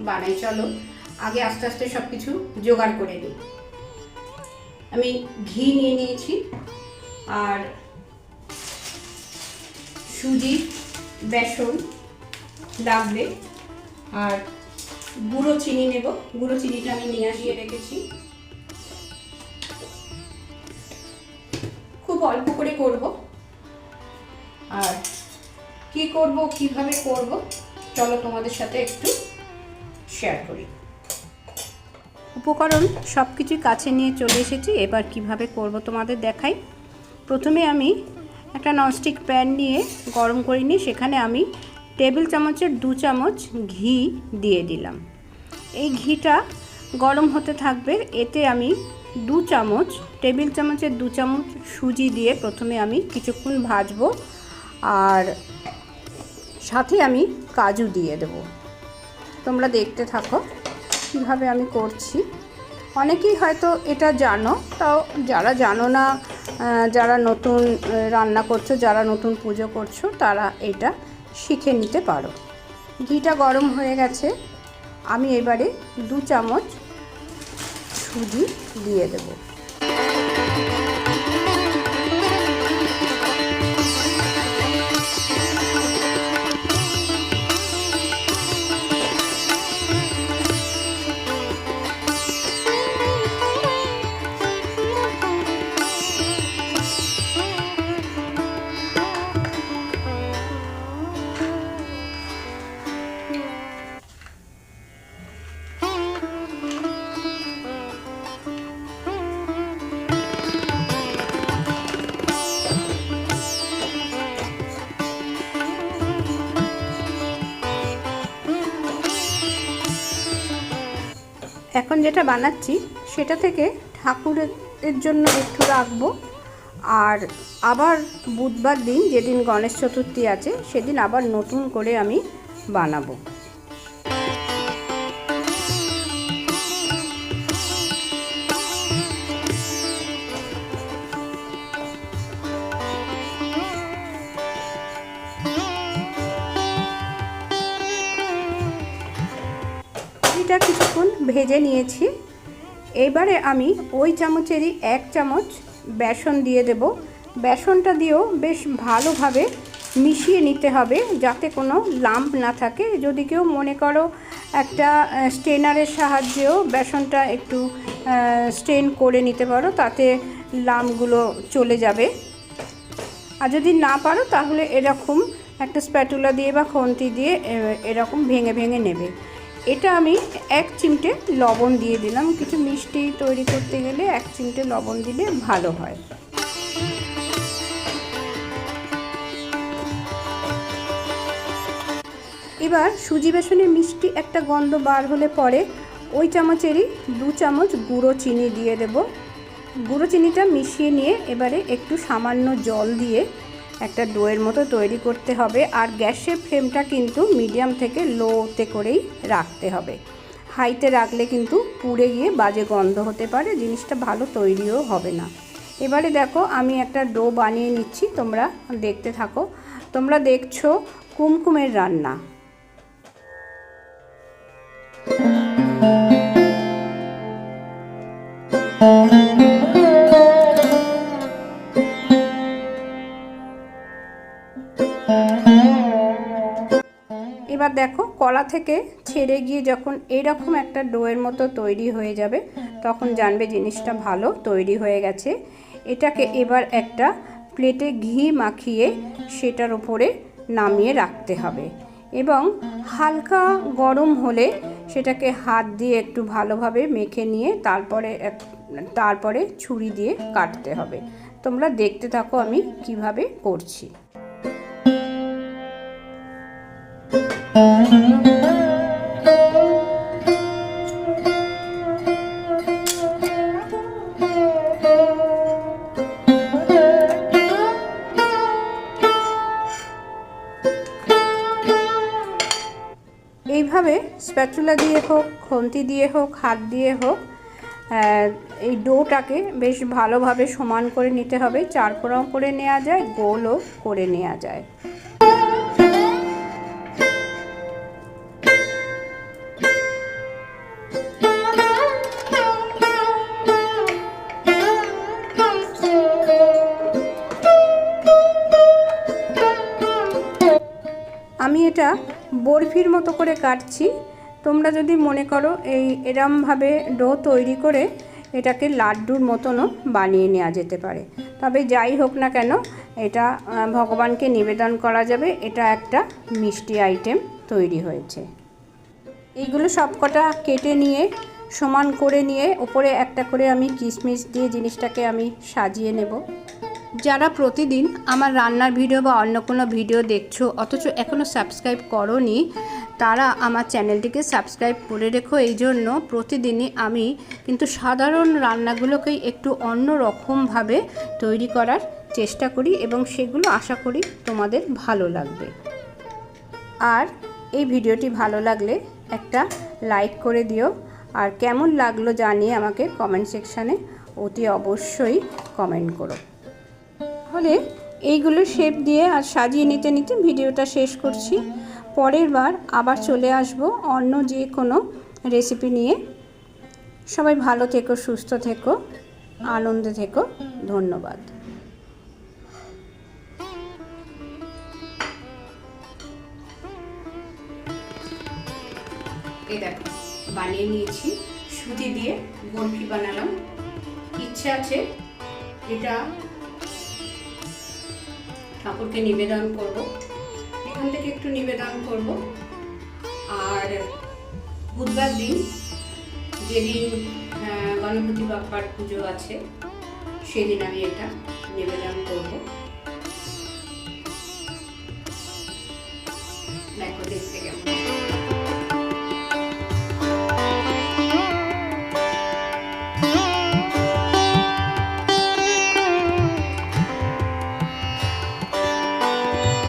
বানাই, চলো। আগে আস্তে আস্তে সব কিছু জোগাড় করে নিই। আমি ঘি নিয়ে নিয়েছি, আর সুজি, বেসন লাগবে আর গুঁড়ো চিনি নেব। গুঁড়ো চিনিটা আমি নিয়ে আসিয়ে রেখেছি। খুব অল্প করে করব। আর কি করব, কীভাবে করব? চলো তোমাদের সাথে একটু শেয়ার করি। উপকরণ সব কিছুই কাছে নিয়ে চলে এসেছি, এবার কীভাবে করব তোমাদের দেখাই। প্রথমে আমি একটা ননস্টিক প্যান নিয়ে গরম করে নিয়ে সেখানে আমি টেবিল চামচের দু চামচ ঘি দিয়ে দিলাম। এই ঘিটা গরম হতে থাকবে, এতে আমি দু চামচ, টেবিল চামচের দু চামচ সুজি দিয়ে প্রথমে আমি কিছুক্ষণ ভাজবো, আর সাথে আমি কাজু দিয়ে দেব। তোমরা দেখতে থাকো কীভাবে আমি করছি। অনেকেই হয়তো এটা জানো, তাও যারা জানো না যারা নতুন রান্না করছ, যারা নতুন পুজো করছ, তারা এটা শিখে নিতে পারো। ঘিটা গরম হয়ে গেছে। আমি এবারে দু চামচ সুজি দিয়ে দেবো। যেটা বানাচ্ছি, সেটা থেকে ঠাকুরের জন্য একটু রাখব। আর আবার বুধবার দিন যেদিন গণেশ চতুর্থী আছে, সেদিন আবার নতুন করে আমি বানাবো। ভেজে নিয়েছি। এবারে আমি ওই চামচেরই এক চামচ বেসন দিয়ে দেব। বেসনটা দিয়েও বেশ ভালোভাবে মিশিয়ে নিতে হবে যাতে কোনো লাম্প না থাকে। যদি কেউ মনে করো একটা স্টেনারের সাহায্যেও বেসনটা একটু স্টেন করে নিতে পারো, তাতে লাম্পগুলো চলে যাবে। আর যদি না পারো, তাহলে এরকম একটা স্প্যাটুলা দিয়ে বা খন্তি দিয়ে এরকম ভেঙে ভেঙে নেবে। এটা আমি এক চিমটে লবণ দিয়ে দিলাম। কিছু মিষ্টি তৈরি করতে গেলে এক চিমটে লবণ দিলে ভালো হয়। এবার সুজি বেসনের মিষ্টি একটা গন্ধ বার হলে পরে ওই চামচেরই দু চামচ গুঁড়ো চিনি দিয়ে দেব। গুঁড়ো চিনিটা মিশিয়ে নিয়ে এবারে একটু সামান্য জল দিয়ে একটা ডোয়ের মতো তৈরি করতে হবে আর গ্যাসের ফ্লেমটা কিন্তু মিডিয়াম থেকে লোতে করেই রাখতে হবে। হাইতে রাখলে কিন্তু পুড়ে গিয়ে বাজে গন্ধ হতে পারে, জিনিসটা ভালো তৈরিও হবে না। এবারে দেখো আমি একটা ডো বানিয়ে নিচ্ছি, তোমরা দেখতে থাকো। তোমরা দেখছ কুমকুমের রান্না। এবার দেখো কলা থেকে ছেড়ে গিয়ে যখন এরকম একটা ডোয়ের মতো তৈরি হয়ে যাবে, তখন জানবে জিনিসটা ভালো তৈরি হয়ে গেছে। এটাকে এবার একটা প্লেটে ঘি মাখিয়ে সেটার উপরে নামিয়ে রাখতে হবে এবং হালকা গরম হলে সেটাকে হাত দিয়ে একটু ভালোভাবে মেখে নিয়ে তারপরে তারপরে ছুরি দিয়ে কাটতে হবে। তোমরা দেখতে থাকো আমি কীভাবে করছি। এইভাবে স্প্যাচুলা দিয়ে হোক, খন্তি দিয়ে হোক, হাত দিয়ে হোক এই ডোটাকে বেশ ভালোভাবে সমান করে নিতে হবে। চারকোনাও করে নেওয়া যায়, গোলও করে নেওয়া যায়। এটা বরফির মতো করে কাটছি। তোমরা যদি মনে করো এই এরমভাবে ডো তৈরি করে এটাকে লাড্ডুর মতনও বানিয়ে নেওয়া যেতে পারে। তবে যাই হোক না কেন, এটা ভগবানকে নিবেদন করা যাবে। এটা একটা মিষ্টি আইটেম তৈরি হয়েছে। এইগুলো সবকটা কেটে নিয়ে, সমান করে নিয়ে, ওপরে একটা করে আমি কিশমিশ দিয়ে জিনিসটাকে আমি সাজিয়ে নেব। যারা প্রতিদিন আমার রান্নার ভিডিও বা অন্য কোনো ভিডিও দেখছ, অথচ এখনও সাবস্ক্রাইব করনি, তারা আমার চ্যানেলটিকে সাবস্ক্রাইব করে রেখো। এই জন্য প্রতিদিনই আমি কিন্তু সাধারণ রান্নাগুলোকেই একটু অন্য রকমভাবে তৈরি করার চেষ্টা করি এবং সেগুলো আশা করি তোমাদের ভালো লাগবে। আর এই ভিডিওটি ভালো লাগলে একটা লাইক করে দিও। আর কেমন লাগল জানিয়ে আমাকে কমেন্ট সেকশানে অতি অবশ্যই কমেন্ট করো। তাহলে এইগুলো শেপ দিয়ে আর সাজিয়ে নিতে নিতে ভিডিওটা শেষ করছি। পরের বার আবার চলে আসব অন্য যে কোনো রেসিপি নিয়ে। সবাই ভালো থেকো, সুস্থ থেকো, আনন্দে থেকো। ধন্যবাদ। দেখো, বানিয়ে নিয়েছি, সুজি দিয়ে বরফি বানালাম। ইচ্ছে আছে এটা ঠাকুরকে নিবেদন করব। এখান থেকে একটু নিবেদন করব। আর বুধবার দিন যেদিন গণপতি বাপ্পার পুজো আছে, সেদিন আমি এটা নিবেদন করব। দেখো